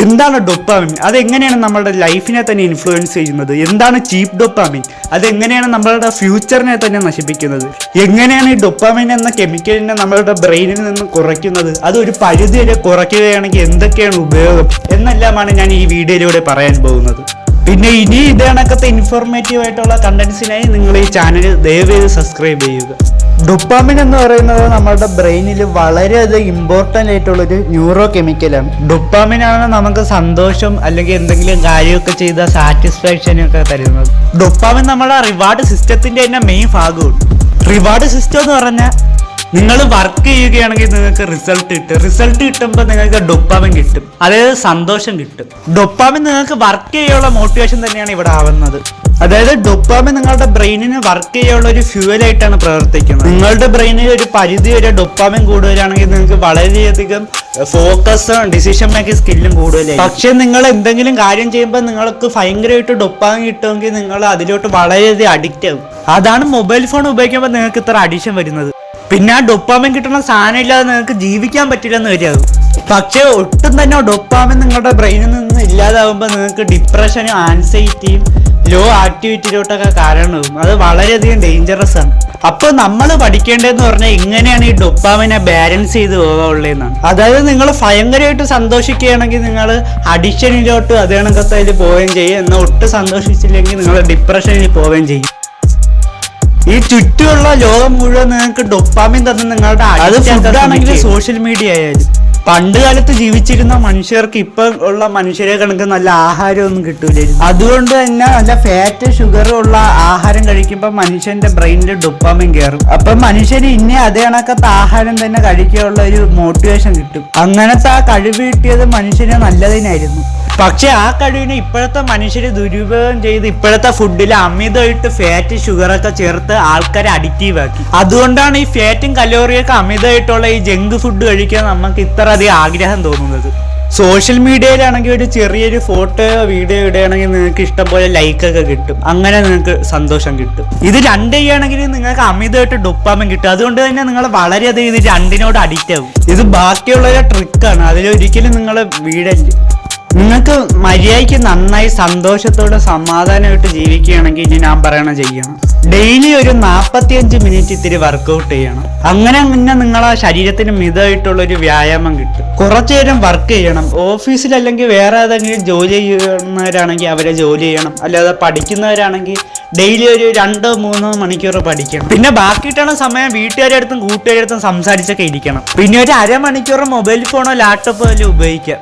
എന്താണ് ഡൊപ്പാമിൻ അതെങ്ങനെയാണ് നമ്മളുടെ ലൈഫിനെ തന്നെ ഇൻഫ്ലുവൻസ് ചെയ്യുന്നത്? എന്താണ് ചീപ്പ് ഡൊപ്പാമിൻ അതെങ്ങനെയാണ് നമ്മളുടെ ഫ്യൂച്ചറിനെ തന്നെ നശിപ്പിക്കുന്നത്? എങ്ങനെയാണ് ഈ ഡൊപ്പാമിൻ എന്ന കെമിക്കലിനെ നമ്മളുടെ ബ്രെയിനിൽ നിന്ന് കുറയ്ക്കുന്നത്? അത് ഒരു പരിധി വരെ കുറയ്ക്കുകയാണെങ്കിൽ എന്തൊക്കെയാണ് ഉപയോഗം? എന്നെല്ലാമാണ് ഞാൻ ഈ വീഡിയോയിലൂടെ പറയാൻ പോകുന്നത്. പിന്നെ ഇനി ഇതേണക്കത്തെ ഇൻഫോർമേറ്റീവ് ആയിട്ടുള്ള കണ്ടന്റ്സിനായി നിങ്ങൾ ഈ ചാനൽ ദയവേത് സബ്സ്ക്രൈബ് ചെയ്യുക. ഡൊപ്പാമിൻ എന്ന് പറയുന്നത് നമ്മുടെ ബ്രെയിനിൽ വളരെയധികം ഇമ്പോർട്ടന്റ് ആയിട്ടുള്ളൊരു ന്യൂറോ കെമിക്കലാണ് ഡൊപ്പാമിനാണ് നമുക്ക് സന്തോഷം അല്ലെങ്കിൽ എന്തെങ്കിലും കാര്യമൊക്കെ ചെയ്ത സാറ്റിസ്ഫാക്ഷൻ ഒക്കെ തരുന്നത്. ഡൊപ്പാമിൻ നമ്മുടെ റിവാർഡ് സിസ്റ്റത്തിന്റെ തന്നെ മെയിൻ ഭാഗമാണ്. റിവാർഡ് സിസ്റ്റം എന്ന് പറഞ്ഞാൽ നിങ്ങൾ വർക്ക് ചെയ്യുകയാണെങ്കിൽ നിങ്ങൾക്ക് റിസൾട്ട് കിട്ടും. റിസൾട്ട് കിട്ടുമ്പോൾ നിങ്ങൾക്ക് ഡൊപ്പാമിൻ കിട്ടും. അതായത് സന്തോഷം കിട്ടും. ഡൊപ്പാമിൻ നിങ്ങൾക്ക് വർക്ക് ചെയ്യാനുള്ള മോട്ടിവേഷൻ തന്നെയാണ് ഇവിടെ ആവുന്നത്. അതായത് ഡൊപ്പാമിൻ നിങ്ങളുടെ ബ്രെയിനിന് വർക്ക് ചെയ്യാനുള്ള ഒരു ഫ്യൂവൽ ആയിട്ടാണ് പ്രവർത്തിക്കുന്നത്. നിങ്ങളുടെ ബ്രെയിനിൽ ഒരു പരിധി വരെ ഡൊപ്പാമിൻ കൂടുതലാണെങ്കിൽ നിങ്ങൾക്ക് വളരെയധികം ഫോക്കസും ഡിസിഷൻ മേക്കിംഗ് സ്കില്ലും കൂടുതലായി പക്ഷെ നിങ്ങൾ എന്തെങ്കിലും കാര്യം ചെയ്യുമ്പോൾ നിങ്ങൾക്ക് ഭയങ്കരമായിട്ട് ഡൊപ്പാമിൻ കിട്ടുമെങ്കിൽ നിങ്ങൾ അതിലോട്ട് വളരെയധികം അഡിക്റ്റ് ആവും. അതാണ് മൊബൈൽ ഫോൺ ഉപയോഗിക്കുമ്പോൾ നിങ്ങൾക്ക് ഇത്ര അഡിക്ഷൻ വരുന്നത്. പിന്നെ ആ ഡൊപ്പാമിൻ കിട്ടുന്ന സാധനം ഇല്ലാതെ നിങ്ങൾക്ക് ജീവിക്കാൻ പറ്റില്ലെന്ന് വരികയാകും പക്ഷേ ഒട്ടും തന്നെ ഡൊപ്പാമിൻ നിങ്ങളുടെ ബ്രെയിനിൽ നിന്ന് ഇല്ലാതാകുമ്പോൾ നിങ്ങൾക്ക് ഡിപ്രഷനും ആൻസൈറ്റിയും ലോ ആക്ടിവിറ്റിയിലോട്ടൊക്കെ കാരണവും. അത് വളരെയധികം ഡേഞ്ചറസ് ആണ്. അപ്പൊ നമ്മൾ പഠിക്കേണ്ടതെന്ന് പറഞ്ഞാൽ ഇങ്ങനെയാണ് ഈ ഡൊപ്പാമിനെ ബാലൻസ് ചെയ്ത് പോകാനുള്ളതെന്നാണ് അതായത് നിങ്ങൾ ഭയങ്കരമായിട്ട് സന്തോഷിക്കുകയാണെങ്കിൽ നിങ്ങൾ അഡിക്ഷനിലോട്ട് അതേ അതിൽ പോവുകയും ചെയ്യും. എന്നാൽ ഒട്ടും സന്തോഷിച്ചില്ലെങ്കിൽ നിങ്ങൾ ഡിപ്രഷനിൽ പോവുകയും ചെയ്യും. ഈ ചുറ്റുമുള്ള ലോകം മുഴുവൻ നിങ്ങൾക്ക് ഡൊപ്പാമിൻ തന്നെ നിങ്ങളുടെ അത് ഫുഡാണെങ്കിൽ സോഷ്യൽ മീഡിയ ആയാലും. പണ്ട് കാലത്ത് ജീവിച്ചിരുന്ന മനുഷ്യർക്ക് ഇപ്പൊ ഉള്ള മനുഷ്യരെ കണക്ക് നല്ല ആഹാരമൊന്നും കിട്ടൂലായിരുന്നു. അതുകൊണ്ട് തന്നെ നല്ല ഫാറ്റ് ഷുഗർ ഉള്ള ആഹാരം കഴിക്കുമ്പോൾ മനുഷ്യന്റെ ബ്രെയിനിൽ ഡുപ്പാമിൻ കയറും അപ്പൊ മനുഷ്യന് ഇനി അതേ കണക്കത്തെ ആഹാരം തന്നെ കഴിക്കാനുള്ള ഒരു മോട്ടിവേഷൻ കിട്ടും. അങ്ങനത്തെ ആ കഴിവ് കിട്ടിയത് മനുഷ്യന് നല്ലതിനായിരുന്നു. പക്ഷെ ആ കഴിവിനെ ഇപ്പോഴത്തെ മനുഷ്യർ ദുരുപയോഗം ചെയ്ത് ഇപ്പോഴത്തെ ഫുഡിൽ അമിതമായിട്ട് ഫാറ്റ് ഷുഗറൊക്കെ ചേർത്ത് ആൾക്കാരെ അഡിക്റ്റീവ് ആക്കി. അതുകൊണ്ടാണ് ഈ ഫാറ്റും കലോറിയൊക്കെ അമിതമായിട്ടുള്ള ഈ ജങ്ക് ഫുഡ് കഴിക്കാൻ നമുക്ക് ഇത്ര അധികം ആഗ്രഹം തോന്നുന്നത്. സോഷ്യൽ മീഡിയയിലാണെങ്കിൽ ഒരു ചെറിയൊരു ഫോട്ടോയോ വീഡിയോ ഇടുകയാണെങ്കിൽ നിങ്ങൾക്ക് ഇഷ്ടം ഇഷ്ടംപോലെ ലൈക്കൊക്കെ കിട്ടും. അങ്ങനെ നിങ്ങൾക്ക് സന്തോഷം കിട്ടും. ഇത് രണ്ട് ചെയ്യുകയാണെങ്കിൽ നിങ്ങൾക്ക് അമിതമായിട്ട് ഡുപ്പാമം കിട്ടും. അതുകൊണ്ട് തന്നെ നിങ്ങൾ വളരെയധികം ഇത് രണ്ടിനോട് അഡിക്റ്റ് ആവും. ഇത് ബാക്കിയുള്ളൊരു ട്രിക്കാണ് അതിലൊരിക്കലും നിങ്ങൾ വീടല്ലേ നിങ്ങൾക്ക് മര്യാദയ്ക്ക് നന്നായി സന്തോഷത്തോടെ സമാധാനമായിട്ട് ജീവിക്കുകയാണെങ്കിൽ ഇനി ഞാൻ പറയണ ചെയ്യണം. ഡെയിലി ഒരു നാൽപ്പത്തിയഞ്ച് മിനിറ്റ് ഇത്തിരി വർക്കൗട്ട് ചെയ്യണം. അങ്ങനെ പിന്നെ നിങ്ങളെ ശരീരത്തിന് മിതമായിട്ടുള്ള ഒരു വ്യായാമം കിട്ടും. കുറച്ചു നേരം വർക്ക് ചെയ്യണം. ഓഫീസിൽ അല്ലെങ്കിൽ വേറെ ഏതെങ്കിലും ജോലി ചെയ്യുന്നവരാണെങ്കിൽ അവരെ ജോലി ചെയ്യണം. അല്ലാതെ പഠിക്കുന്നവരാണെങ്കിൽ ഡെയിലി ഒരു രണ്ടോ മൂന്നോ മണിക്കൂർ പഠിക്കണം. പിന്നെ ബാക്കിയിട്ടാണ് സമയം വീട്ടുകാരുടെ അടുത്തും കൂട്ടുകാരുടെ അടുത്തും സംസാരിച്ചൊക്കെ ഇരിക്കണം. പിന്നെ ഒരു അരമണിക്കൂർ മൊബൈൽ ഫോണോ ലാപ്ടോപ്പോ അല്ലെങ്കിൽ ഉപയോഗിക്കാം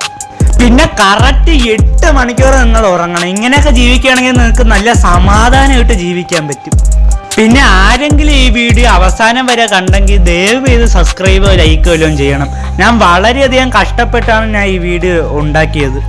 പിന്നെ കറക്റ്റ് എട്ട് മണിക്കൂർ നിങ്ങൾ ഉറങ്ങണം. ഇങ്ങനെയൊക്കെ ജീവിക്കുകയാണെങ്കിൽ നിങ്ങൾക്ക് നല്ല സമാധാനമായിട്ട് ജീവിക്കാൻ പറ്റും. പിന്നെ ആരെങ്കിലും ഈ വീഡിയോ അവസാനം വരെ കണ്ടെങ്കിൽ ദയവ് ചെയ്ത് സബ്സ്ക്രൈബോ ലൈക്കോ എല്ലാം ചെയ്യണം. ഞാൻ വളരെയധികം കഷ്ടപ്പെട്ടാണ് ഞാൻ ഈ വീഡിയോ ഉണ്ടാക്കിയത്.